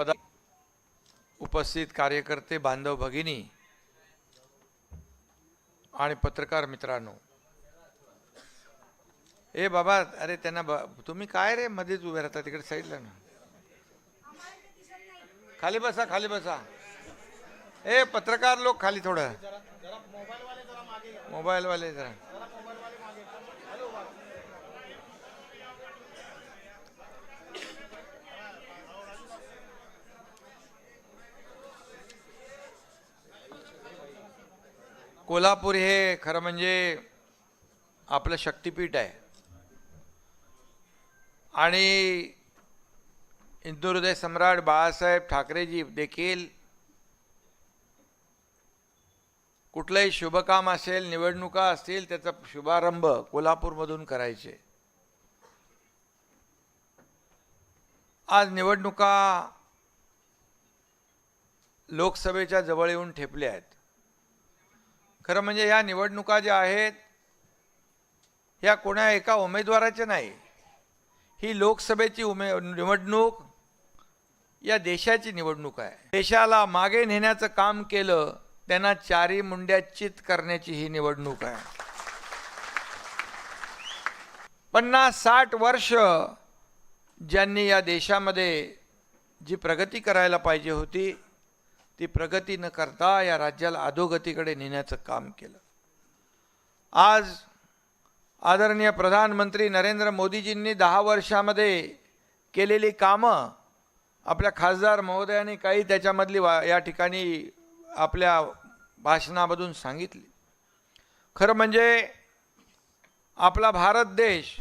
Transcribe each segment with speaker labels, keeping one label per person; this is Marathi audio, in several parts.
Speaker 1: पदा उपस्थित कार्यकर्ते बांधव भगिनी आणि पत्रकार मित्रांनो. ए बाबा अरे त्यांना तुम्ही काय रे मध्येच उभे राहता? तिकडे साईडला ना. खाली बसा खाली बसा. ए पत्रकार लोक खाली थोडं. मोबाईल वाले जरा. कोल्हापूर हे खरं म्हणजे आपलं शक्तिपीठ आहे. आणि हिंदुहृदय सम्राट बाळासाहेब ठाकरेजी देखील कुठलंही शुभकाम असेल निवडणुका असतील त्याचा शुभारंभ कोल्हापूरमधून करायचे. आज निवडणुका लोकसभेच्या जवळ येऊन ठेपल्या आहेत. खरं म्हणजे या निवडणुका ज्या आहेत या कोणा एका उमेदवाराच्या नाही. ही लोकसभेची उमे निवडणूक या देशाची निवडणूक आहे. देशाला मागे नेण्याचं काम केलं त्यांना चारी मुंड्या चित करण्याची ही निवडणूक आहे. पन्नास साठ वर्ष ज्यांनी या देशामध्ये जी प्रगती करायला पाहिजे होती ती प्रगती न करता या राज्याला अधोगतीकडे नेण्याचं काम केलं. आज आदरणीय प्रधानमंत्री नरेंद्र मोदीजींनी दहा वर्षामध्ये केलेली कामं आपल्या खासदार महोदयांनी काही त्याच्यामधली वा या ठिकाणी आपल्या भाषणामधून सांगितली. खरं म्हणजे आपला भारत देश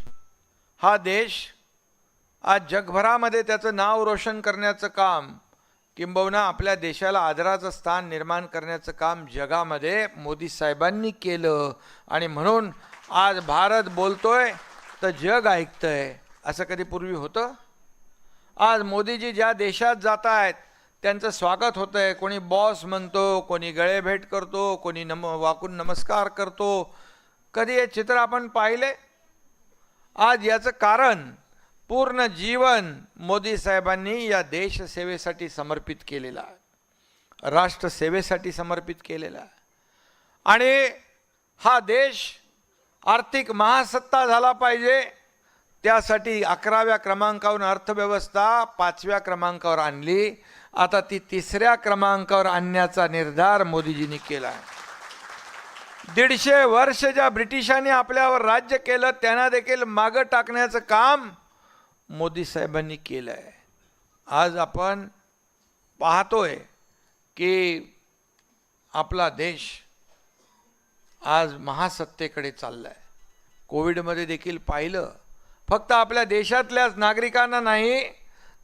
Speaker 1: हा देश आज जगभरामध्ये त्याचं नाव रोशन करण्याचं काम किंबहुना आपल्या देशाला आदराचं स्थान निर्माण करण्याचं काम जगामध्ये मोदी साहेबांनी केलं. आणि म्हणून आज भारत बोलतोय तर जग ऐकतंय. असं कधी पूर्वी होतं? आज मोदीजी ज्या देशात जात आहेत त्यांचं स्वागत होतं आहे कोणी बॉस म्हणतो कोणी गळे भेट करतो कोणी नम वाकून नमस्कार करतो. कधी हे चित्र आपण पाहिले? आज याचं कारण पूर्ण जीवन मोदी साहेबांनी या देशसेवेसाठी समर्पित केलेला राष्ट्रसेवेसाठी समर्पित केलेला आणि हा देश आर्थिक महासत्ता झाला पाहिजे त्यासाठी अकराव्या क्रमांकावरून अर्थव्यवस्था पाचव्या क्रमांकावर आणली. आता ती तिसऱ्या क्रमांकावर आणण्याचा निर्धार मोदीजींनी केला आहे. दीडशे वर्ष ज्या ब्रिटिशांनी आपल्यावर राज्य केलं त्यांना देखील मागं टाकण्याचं काम मोदी साहेबांनी केलं आहे आज आपण पाहतोय की आपला देश आज महासत्तेकडे चालला आहे कोविडमध्ये देखील पाहिलं. फक्त आपल्या देशातल्याच नागरिकांना नाही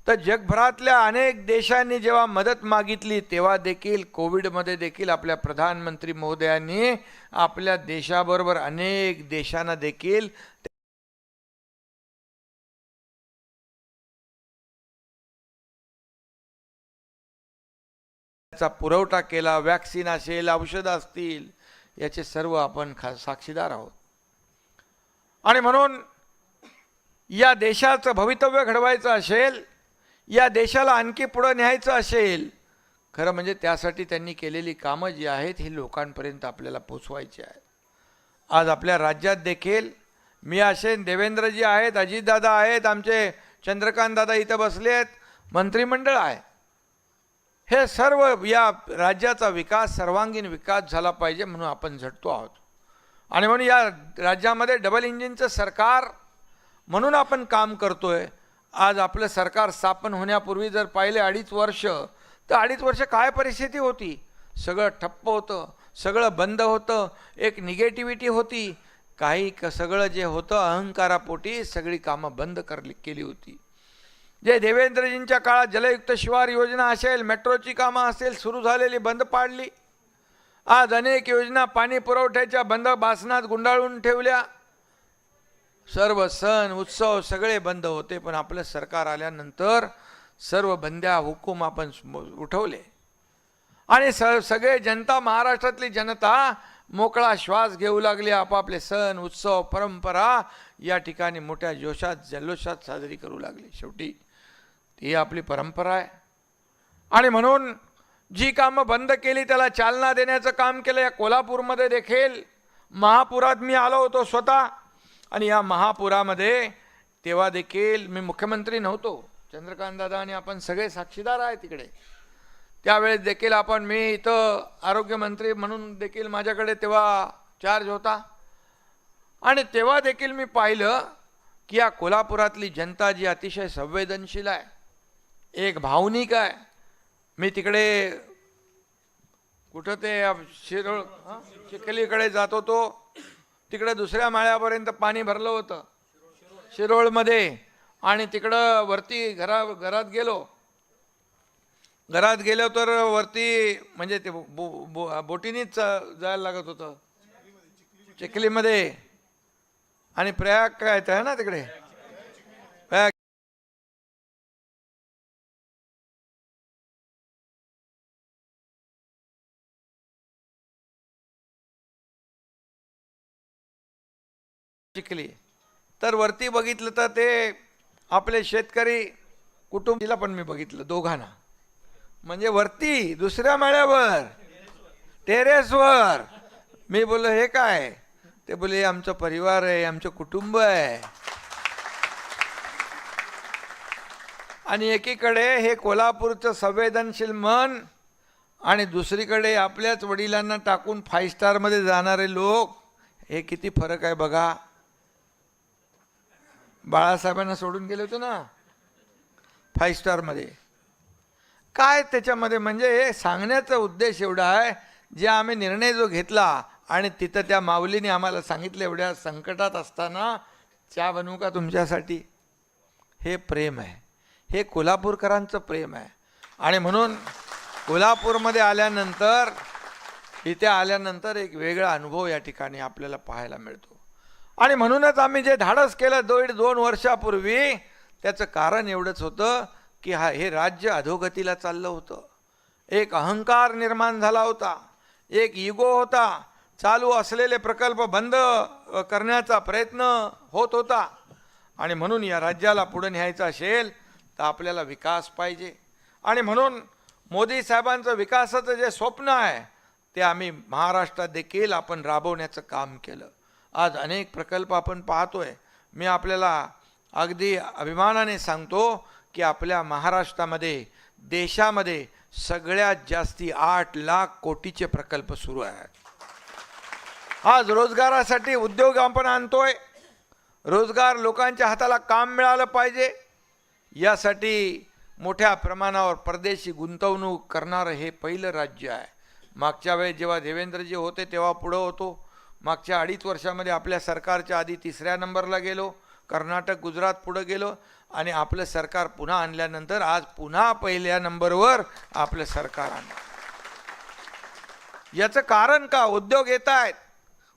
Speaker 1: तर जगभरातल्या अनेक देशांनी जेव्हा मदत मागितली तेव्हा देखील कोविडमध्ये देखील आपल्या प्रधानमंत्री महोदयांनी आपल्या देशाबरोबर अनेक देशांना देखील चा पुरवठा केला वॅक्सिन असेल औषधं असतील याचे सर्व आपण खा साक्षीदार आहोत. आणि म्हणून या देशाचं भवितव्य घडवायचं असेल या देशाला आणखी पुढं न्यायचं असेल खरं म्हणजे त्यासाठी त्यांनी केलेली कामं जी आहेत ही लोकांपर्यंत आपल्याला पोचवायची आहेत. आज आपल्या राज्यात देखील मी असेन देवेंद्रजी आहेत अजितदादा आहेत आमचे चंद्रकांत दादा इथं बसले आहेत मंत्रिमंडळ आहे. हे सर्व या राज्याचा विकास सर्वांगीण विकास झाला पाहिजे म्हणून आपण झटतो आहोत. आणि म्हणून या राज्यामध्ये डबल इंजिनचं सरकार म्हणून आपण काम करतो आहे आज आपलं सरकार स्थापन होण्यापूर्वी जर पाहिले अडीच वर्ष तर अडीच वर्ष काय परिस्थिती होती? सगळं ठप्प होतं सगळं बंद होतं एक निगेटिव्हिटी होती. काही क सगळं जे होतं अहंकारापोटी सगळी कामं बंद कर केली होती. जे देवेंद्रजींच्या काळात जलयुक्त शिवार योजना असेल मेट्रोची कामं असेल सुरू झालेली बंद पाडली. आज अनेक योजना पाणी पुरवठ्याच्या बंद बासनात गुंडाळून ठेवल्या. सर्व सण उत्सव सगळे बंद होते पण आपलं सरकार आल्यानंतर सर्व बंद्या हुकूम आपण उठवले. आणि स सगळे जनता महाराष्ट्रातली जनता मोकळा श्वास घेऊ लागली. आपापले सण उत्सव परंपरा या ठिकाणी मोठ्या जोशात जल्लोषात साजरी करू लागली. शेवटी ती आपली परंपरा आहे. आणि म्हणून जी कामं बंद केली त्याला चालना देण्याचं काम केलं या कोल्हापूरमध्ये देखील. महापुरात मी आलो होतो स्वतः. आणि या महापुरामध्ये तेव्हा देखील मी मुख्यमंत्री नव्हतो. चंद्रकांत दादा आणि आपण सगळे साक्षीदार आहे तिकडे. त्यावेळेस देखील आपण मी इथं आरोग्यमंत्री म्हणून देखील माझ्याकडे तेव्हा चार्ज होता. आणि तेव्हा देखील मी पाहिलं की या कोल्हापुरातली जनता जी अतिशय संवेदनशील आहे. एक भावनिक आहे. मी तिकडे कुठं ते शिरोळ चिखलीकडे जात होतो तिकडे दुसऱ्या माळ्यापर्यंत पाणी भरलं होतं. शिरोळमध्ये. आणि तिकडं वरती घरा घरात गेलो. घरात गेलो तर वरती म्हणजे ते बो, बो, बोटीनीच जायला लागत होतं. चिखलीमध्ये. आणि प्रयाग काय आहे ना तिकडे? शिकली. तर वरती बघितलं तर ते आपले शेतकरी कुटुंबीला पण मी बघितलं दोघांना. म्हणजे वरती दुसऱ्या माळ्यावर टेरेसवर. मी बोललो हे काय? ते बोले आमचं परिवार आहे आमचं कुटुंब आहे. आणि एकीकडे हे कोल्हापूरचं संवेदनशील मन आणि दुसरीकडे आपल्याच वडिलांना टाकून फाईव्ह स्टारमध्ये जाणारे लोक हे किती फरक आहे बघा. बाळासाहेबांना सोडून गेले होते ना? फाईव्ह स्टारमध्ये काय त्याच्यामध्ये? म्हणजे हे सांगण्याचा उद्देश एवढा आहे जे आम्ही निर्णय जो घेतला आणि तिथं त्या माऊलीने आम्हाला सांगितलं एवढ्या संकटात असताना चहा बनवू का तुमच्यासाठी? हे प्रेम आहे. हे कोल्हापूरकरांचं प्रेम आहे. आणि म्हणून कोल्हापूरमध्ये आल्यानंतर इथे आल्यानंतर एक वेगळा अनुभव या ठिकाणी आपल्याला पाहायला मिळतो. आणि म्हणूनच आम्ही जे धाडस केलं दीड दोन वर्षापूर्वी त्याचं कारण एवढंच होतं की हा हे राज्य अधोगतीला चाललं होतं. एक अहंकार निर्माण झाला होता एक इगो होता चालू असलेले प्रकल्प बंद करण्याचा प्रयत्न होत होता. आणि म्हणून या राज्याला पुढे न्यायचं असेल तर आपल्याला विकास पाहिजे. आणि म्हणून मोदी साहेबांचं विकासाचं जे स्वप्न आहे ते आम्ही महाराष्ट्रात देखील आपण राबवण्याचं काम केलं. आज अनेक प्रकल्प आपण पाहतोय. मी आपल्याला अगदी अभिमानाने सांगतो की आपल्या महाराष्ट्रामध्ये देशामध्ये सगळ्यात जास्ती आठ लाख कोटीचे प्रकल्प सुरू आहेत. आज रोजगारासाठी उद्योग आपण आणतोय. रोजगार लोकांच्या हाताला काम मिळालं पाहिजे. यासाठी मोठ्या प्रमाणावर परदेशी गुंतवणूक करणारं हे पहिलं राज्य आहे. मागच्या वेळेस जेव्हा देवेंद्रजी होते तेव्हा पुढं होतो. मागच्या अडीच वर्षामध्ये आपल्या सरकारच्या आधी तिसऱ्या नंबरला गेलो कर्नाटक गुजरात पुढं गेलो आणि आपलं सरकार पुन्हा आणल्यानंतर आज पुन्हा पहिल्या नंबरवर आपलं सरकार आणलं. याचं कारण का? उद्योग येत आहेत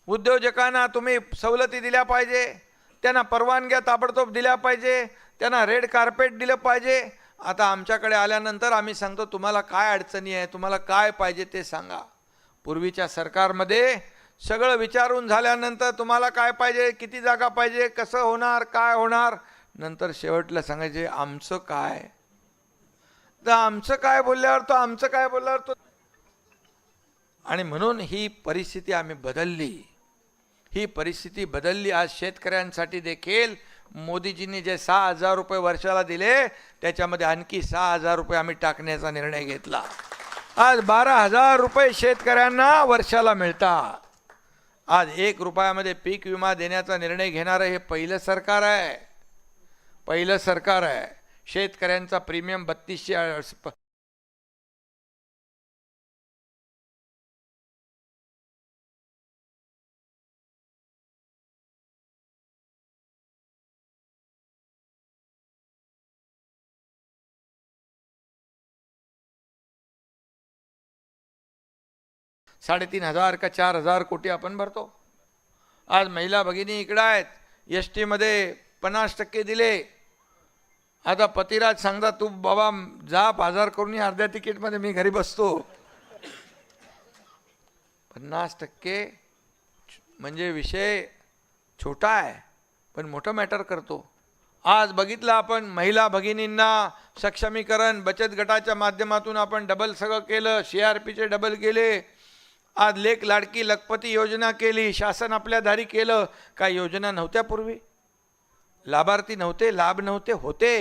Speaker 1: उद्योजकांना तुम्ही सवलती दिल्या पाहिजे त्यांना परवानग्या ताबडतोब दिल्या पाहिजे त्यांना रेड कार्पेट दिलं पाहिजे. आता आमच्याकडे आल्यानंतर आम्ही सांगतो तुम्हाला काय अडचणी आहे? तुम्हाला काय पाहिजे ते सांगा. पूर्वीच्या सरकारमध्ये सगळं विचारून झाल्यानंतर तुम्हाला काय पाहिजे किती जागा पाहिजे कसं होणार काय होणार? नंतर शेवटला सांगायचे आमचं काय? तर आमचं काय बोलल्यावर तो आमचं काय बोलल्यावर तो आणि म्हणून ही परिस्थिती आम्ही बदलली. ही परिस्थिती बदलली. आज शेतकऱ्यांसाठी देखील मोदीजींनी जे सहा हजार रुपये वर्षाला दिले त्याच्यामध्ये आणखी सहा हजार रुपये आम्ही टाकण्याचा निर्णय घेतला. आज बारा हजार रुपये शेतकऱ्यांना वर्षाला मिळतात. आज एक रुपयामध्ये पीक विमा देण्याचा निर्णय घेणारं हे पहिलं सरकार आहे. पहिलं सरकार आहे. शेतकऱ्यांचा प्रीमियम बत्तीसशे साडेतीन हजार का चार हजार कोटी आपण भरतो. आज महिला भगिनी इकडं आहेत. एस टीमध्ये पन्नास टक्के दिले. आता पतिराज सांगता तू बाबा जा बाजार करून अर्ध्या तिकीटमध्ये मी घरी बसतो. पन्नास टक्के म्हणजे विषय छोटा आहे पण मोठं मॅटर करतो. आज बघितलं आपण महिला भगिनींना सक्षमीकरण बचत गटाच्या माध्यमातून आपण डबल सगळं केलं सी आर पीचे डबल केले. आज लेख लाडकी लखपती योजना केली. शासन आपल्या दारी केलं. काय योजना नव्हत्या पूर्वी. लाभार्थी नव्हते लाभ नव्हते होते.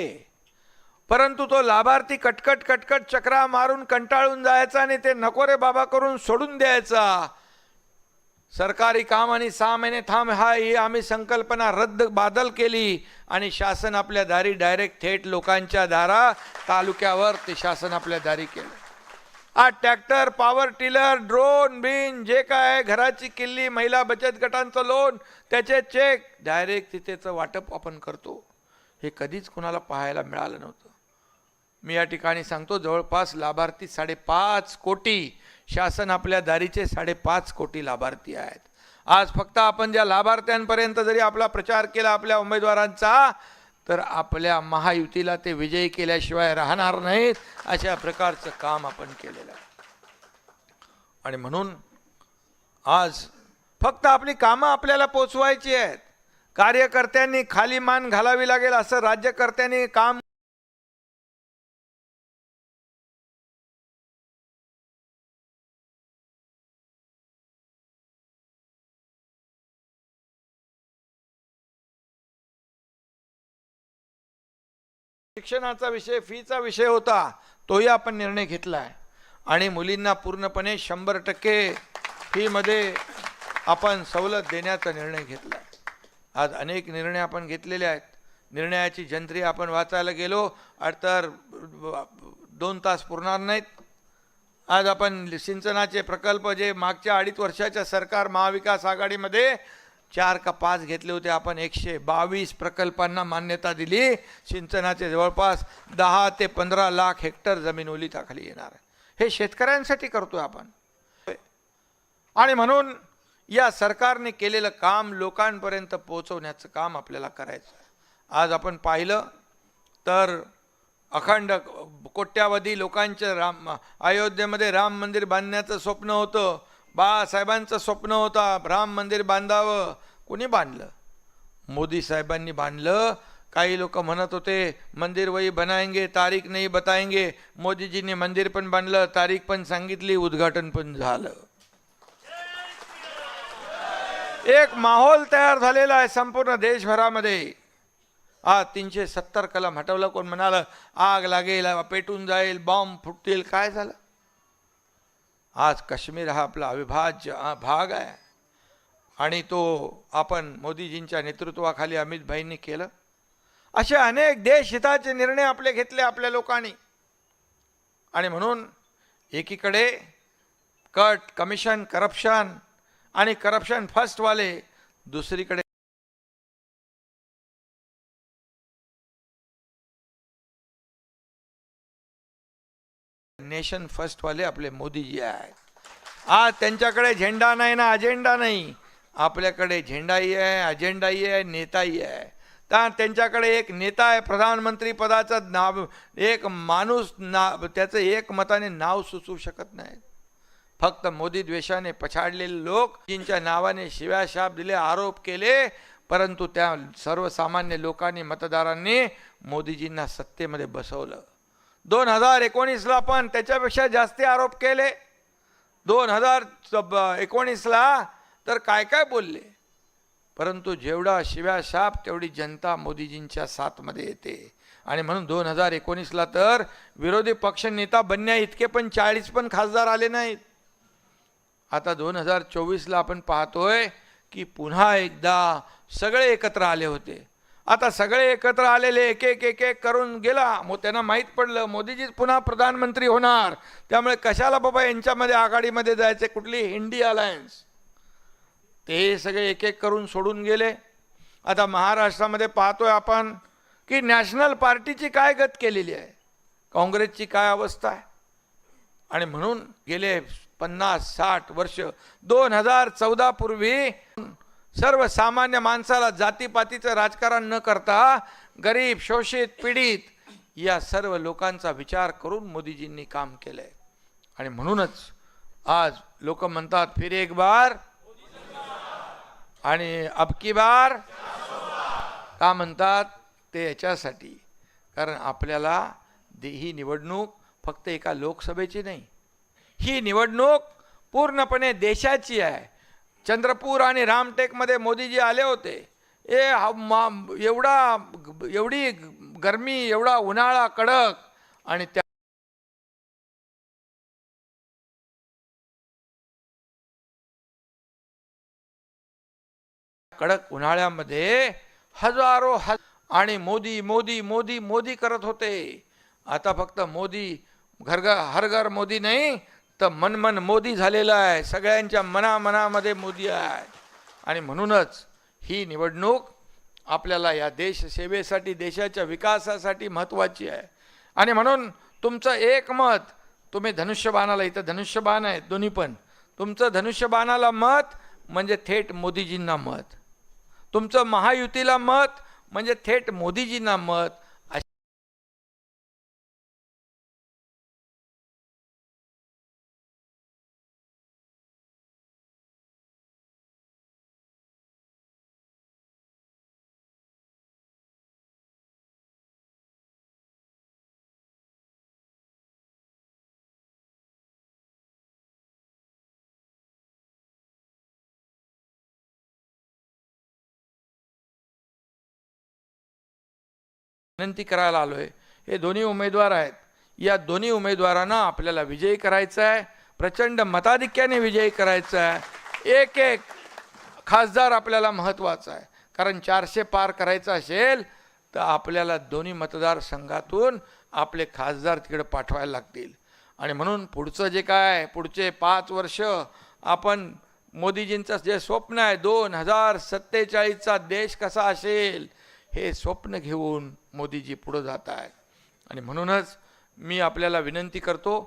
Speaker 1: परंतु तो लाभार्थी कटकट कटकट चक्रा मारून कंटाळून जायचा आणि ते नको रे बाबा करून सोडून द्यायचा. सरकारी काम आणि सहा महिने थांब हा ही आम्ही संकल्पना रद्द बादल केली आणि शासन आपल्या दारी डायरेक्ट थेट लोकांच्या दारा तालुक्यावर ते शासन आपल्या दारी केलं. आज ट्रॅक्टर पॉवर टिलर ड्रोन बिन जे काय घराची किल्ली महिला बचत गटांचं लोन त्याचे चेक डायरेक्ट तिथेचं वाटप आपण करतो. हे कधीच कुणाला पाहायला मिळालं नव्हतं. मी या ठिकाणी सांगतो जवळपास लाभार्थी साडेपाच कोटी शासन आपल्या दारीचे साडेपाच कोटी लाभार्थी आहेत. आज फक्त आपण ज्या लाभार्थ्यांपर्यंत जरी आपला प्रचार केला आपल्या उमेदवारांचा तर आपल्या महायुतीला ते विजयी केल्याशिवाय राहणार नाहीत अशा प्रकारचं काम आपण केलेलं आहे. आणि म्हणून आज फक्त आपली कामं आपल्याला पोचवायची आहेत. कार्यकर्त्यांनी खाली मान घालावी लागेल असं राज्यकर्त्यांनी काम शिक्षणाचा विषय फीचा विषय होता तोही आपण निर्णय घेतला आहे आणि मुलींना पूर्णपणे शंभर टक्के फीमध्ये आपण सवलत देण्याचा निर्णय घेतला आहे आज अनेक निर्णय आपण घेतलेले आहेत. निर्णयाची जंत्री आपण वाचायला गेलो तर दोन तास पुरणार नाहीत. आज आपण सिंचनाचे प्रकल्प जे मागच्या अडीच वर्षाच्या सरकार महाविकास आघाडीमध्ये चार का पाच घेतले होते आपण एकशे बावीस प्रकल्पांना मान्यता दिली. सिंचनाचे जवळपास दहा ते पंधरा लाख हेक्टर जमीन ओलिताखाली येणार आहे. हे शेतकऱ्यांसाठी करतोय आपण. आणि म्हणून या सरकारने केलेलं काम लोकांपर्यंत पोहोचवण्याचं काम आपल्याला करायचं आज आपण पाहिलं तर अखंड कोट्यावधी लोकांचं राम अयोध्येमध्ये राम मंदिर बांधण्याचं स्वप्न होतं. बाळासाहेबांचं स्वप्न होता राम मंदिर बांधावं. कोणी बांधलं? मोदी साहेबांनी बांधलं. काही लोक म्हणत होते मंदिर वही बनाएंगे तारीख नाही बताएंगे. मोदीजींनी मंदिर पण बांधलं तारीख पण सांगितली उद्घाटन पण झालं. एक माहोल तयार झालेला आहे संपूर्ण देशभरामध्ये. आज तीनशे सत्तर कलम हटवलं कोण म्हणालं आग लागेल पेटून जाईल बॉम्ब फुटतील काय झालं? आज काश्मीर हा आपला अविभाज्य भाग आहे. आणि तो आपण मोदीजींच्या नेतृत्वाखाली अमित भाईंनी केलं. असे अनेक देशहिताचे निर्णय आपले घेतले आपल्या लोकांनी. आणि म्हणून एकीकडे कट कमिशन करप्शन आणि करप्शन फर्स्टवाले दुसरीकडे नेशन फर्स्टवाले आपले मोदीजी आहेत. आज त्यांच्याकडे झेंडा नाही ना अजेंडा नाही. आपल्याकडे झेंडाही आहे अजेंडाही आहे नेताही आहे. तर त्यांच्याकडे एक नेता आहे प्रधानमंत्री पदाचं नाव एक माणूस ना त्याचं एक मताने नाव सुचवू शकत नाही फक्त मोदी द्वेषाने पछाडलेले लोक जिंच्या नावाने शिव्याशाप दिले आरोप केले परंतु त्या सर्वसामान्य लोकांनी मतदारांनी मोदीजींना सत्तेमध्ये बसवलं. दोन हजार एकोणीसला पण त्याच्यापेक्षा जास्त आरोप केले. दोन हजार एकोणीसला तर काय काय बोलले? परंतु जेवढा शिव्या शाप तेवढी जनता मोदीजींच्या साथमध्ये येते. आणि म्हणून दोन हजार एकोणीसला तर विरोधी पक्ष नेता बनण्या इतके पण चाळीस पण खासदार आले नाहीत. आता दोन हजार चोवीसला आपण पाहतोय की पुन्हा एकदा सगळे एकत्र आले होते. आता सगळे एकत्र आलेले एक एक एक एक करून गेला. मग त्यांना माहीत पडलं मोदीजीच पुन्हा प्रधानमंत्री होणार. त्यामुळे कशाला बाबा यांच्यामध्ये आघाडीमध्ये जायचे? कुठली हिंडी अलायन्स? ते सगळे एक एक करून सोडून गेले. आता महाराष्ट्रामध्ये पाहतोय आपण की नॅशनल पार्टीची काय गत केलेली आहे? काँग्रेसची काय अवस्था आहे? आणि म्हणून गेले पन्नास साठ वर्ष. दोन हजार चौदापूर्वी सर्वसामान्य माणसाला जातीपातीचं राजकारण न करता गरीब शोषित पीडित या सर्व लोकांचा विचार करून मोदीजींनी काम केलंय. आणि म्हणूनच आज लोक म्हणतात फिर एक बार. आणि अबकी बार? का म्हणतात? ते याच्यासाठी. कारण आपल्याला दे ही निवडणूक फक्त एका लोकसभेची नाही. ही निवडणूक पूर्णपणे देशाची आहे. चंद्रपूर आणि रामटेकमध्ये मोदीजी आले होते. ए मा- एवढा एवढी गरमी एवढा उन्हाळा कडक आणि त्या कडक उन्हाळ्यामध्ये हजारो हज आणि मोदी मोदी मोदी मोदी करत होते. आता फक्त मोदी घर घर हर घर मोदी नाही तर मन मन मोदी झालेला आहे. सगळ्यांच्या मनामनामध्ये मोदी आहे. आणि म्हणूनच ही निवडणूक आपल्याला या देश सेवेसाठी देशाच्या विकासासाठी महत्त्वाची आहे. आणि म्हणून तुमचं एक मत तुम्ही धनुष्यबाणाला इथं धनुष्यबाण आहे दोन्ही पण. तुमचं धनुष्यबाणाला मत म्हणजे थेट मोदीजींना मत. तुमचं महायुतीला मत म्हणजे थेट मोदीजींना मत. विनंती करायला आलो आहे हे दोन्ही उमेदवार आहेत. या दोन्ही उमेदवारांना आपल्याला विजयी करायचं आहे प्रचंड मताधिक्याने विजयी करायचं आहे एक एक खासदार आपल्याला महत्त्वाचा आहे. कारण चारशे पार करायचं असेल तर आपल्याला दोन्ही मतदारसंघातून आपले खासदार तिकडे पाठवायला लागतील. आणि म्हणून पुढचं जे काय पुढचे पाच वर्ष आपण मोदीजींचं जे स्वप्न आहे दोन हजार सत्तेचाळीसचा देश कसा असेल हे स्वप्न घेऊन मोदीजी पुढं जात आहेत. आणि म्हणूनच मी आपल्याला विनंती करतो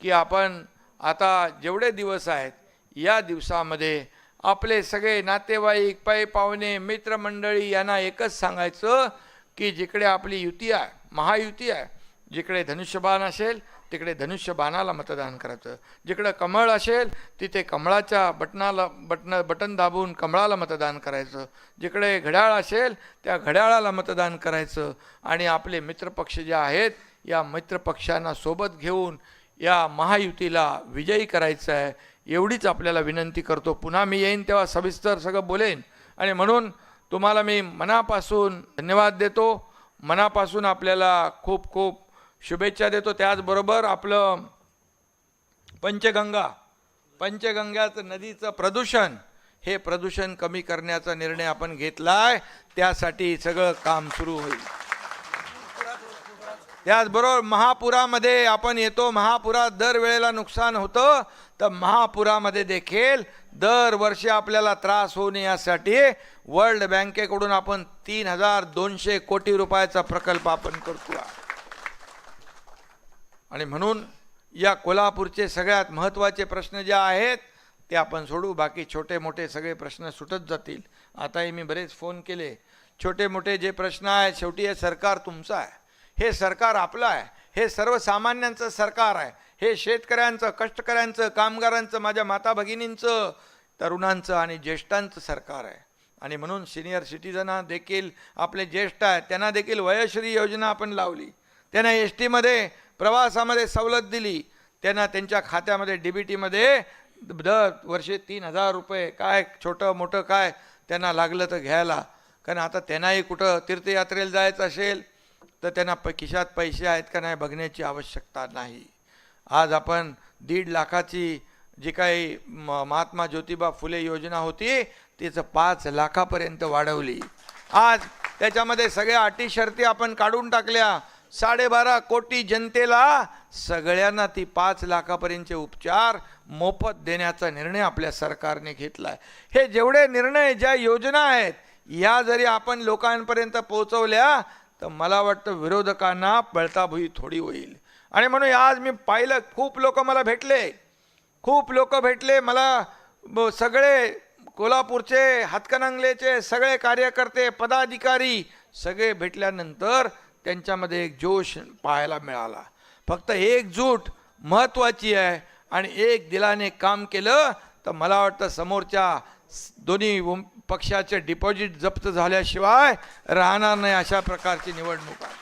Speaker 1: की आपण आता जेवढे दिवस आहेत या दिवसामध्ये आपले सगळे नातेवाईक पै पाहुणे मित्रमंडळी यांना एकच सांगायचं की जिकडे आपली युती आहे महायुती आहे जिकडे धनुष्यबाण असेल तिकडे धनुष्यबाणाला मतदान करायचं. जिकडं कमळ असेल तिथे कमळाच्या बटनाला बटन बटन दाबून कमळाला मतदान करायचं. जिकडे घड्याळ असेल त्या घड्याळाला मतदान करायचं. आणि आपले मित्रपक्ष जे आहेत या मित्रपक्षांना सोबत घेऊन या महायुतीला विजयी करायचं आहे. एवढीच आपल्याला विनंती करतो. पुन्हा मी येईन तेव्हा सविस्तर सगळं बोलेन. आणि म्हणून तुम्हाला मी मनापासून धन्यवाद देतो. मनापासून आपल्याला खूप खूप शुभेच्छा देतो. त्याचबरोबर आपलं पंचगंगा. पंचगंगाचं नदीचं प्रदूषण हे प्रदूषण कमी करण्याचा निर्णय आपण घेतला आहे त्यासाठी सगळं काम सुरू होईल. त्याचबरोबर महापुरामध्ये आपण येतो. महापुरात दरवेळेला नुकसान होतं. तर महापुरामध्ये देखील दरवर्षी आपल्याला त्रास होऊ नये यासाठी वर्ल्ड बँकेकडून आपण तीन हजार दोनशे कोटी रुपयाचा प्रकल्प आपण करतो आणि म्हणून या कोल्हापूरचे सगळ्यात महत्त्वाचे प्रश्न जे आहेत ते आपण सोडू. बाकी छोटे मोठे सगळे प्रश्न सुटत जातील. आताही मी बरेच फोन केले. छोटे मोठे जे प्रश्न आहेत शेवटी हे सरकार तुमचं आहे. हे सरकार आपलं आहे. हे सर्वसामान्यांचं सरकार आहे. हे शेतकऱ्यांचं कष्टकऱ्यांचं कामगारांचं माझ्या माता भगिनींचं तरुणांचं आणि ज्येष्ठांचं सरकार आहे. आणि म्हणून सिनियर सिटीजना देखील आपले ज्येष्ठ आहेत त्यांना देखील वयश्री योजना आपण लावली. त्यांना एस टीमध्ये प्रवासामध्ये सवलत दिली. त्यांना त्यांच्या खात्यामध्ये डी बी टीमध्ये दर वर्षी तीन हजार रुपये. काय छोटं मोठं काय त्यांना लागलं तर घ्यायला. कारण आता त्यांनाही कुठं तीर्थयात्रेला जायचं असेल तर त्यांना प खिशात पैसे आहेत का नाही बघण्याची आवश्यकता नाही. आज आपण दीड लाखाची जी काही म- महात्मा ज्योतिबा फुले योजना होती तिचं पाच लाखापर्यंत वाढवली. आज त्याच्यामध्ये सगळ्या अटी शर्ती आपण काढून टाकल्या. साडेबारा कोटी जनतेला सगळ्यांना ती पाच लाखापर्यंतचे उपचार मोफत देण्याचा निर्णय आपल्या सरकारने घेतला आहे हे जेवढे निर्णय ज्या योजना आहेत या जरी आपण लोकांपर्यंत पोहोचवल्या तर मला वाटतं विरोधकांना पळताभुई थोडी होईल. आणि म्हणून आज मी पाहिलं खूप लोक मला भेटले. खूप लोक भेटले मला सगळे कोल्हापूरचे हातकणंगलेचे सगळे कार्यकर्ते पदाधिकारी सगळे भेटल्यानंतर त्यांच्यामध्ये एक जोश पाहायला मिळाला. फक्त एकजूट महत्त्वाची आहे आणि एक दिलाने काम केलं तर मला वाटतं समोरच्या दोन्ही पक्षाचे डिपॉझिट जप्त झाल्याशिवाय राहणार नाही अशा प्रकारची निवडणूक आहे.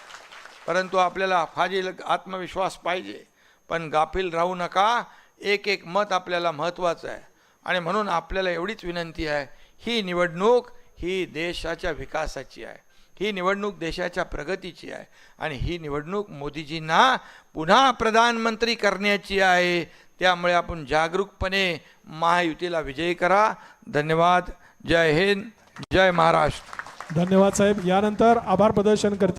Speaker 1: परंतु आपल्याला फाजील आत्मविश्वास पाहिजे. पण गाफील राहू नका. एक एक मत आपल्याला महत्त्वाचं आहे. आणि म्हणून आपल्याला एवढीच विनंती आहे ही निवडणूक ही देशाच्या विकासाची आहे. ही निवडणूक देशाच्या प्रगतीची आहे. आणि ही निवडणूक मोदीजींना पुन्हा प्रधानमंत्री करण्याची आहे. त्यामुळे आपण जागरूकपणे महायुतीला विजयी करा. धन्यवाद. जय हिंद. जय महाराष्ट्र.
Speaker 2: धन्यवाद साहेब. यानंतर आभार प्रदर्शन करते.